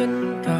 chân cao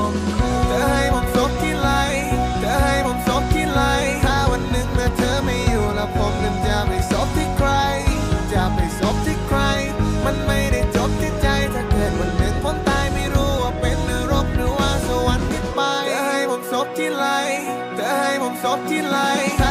talking like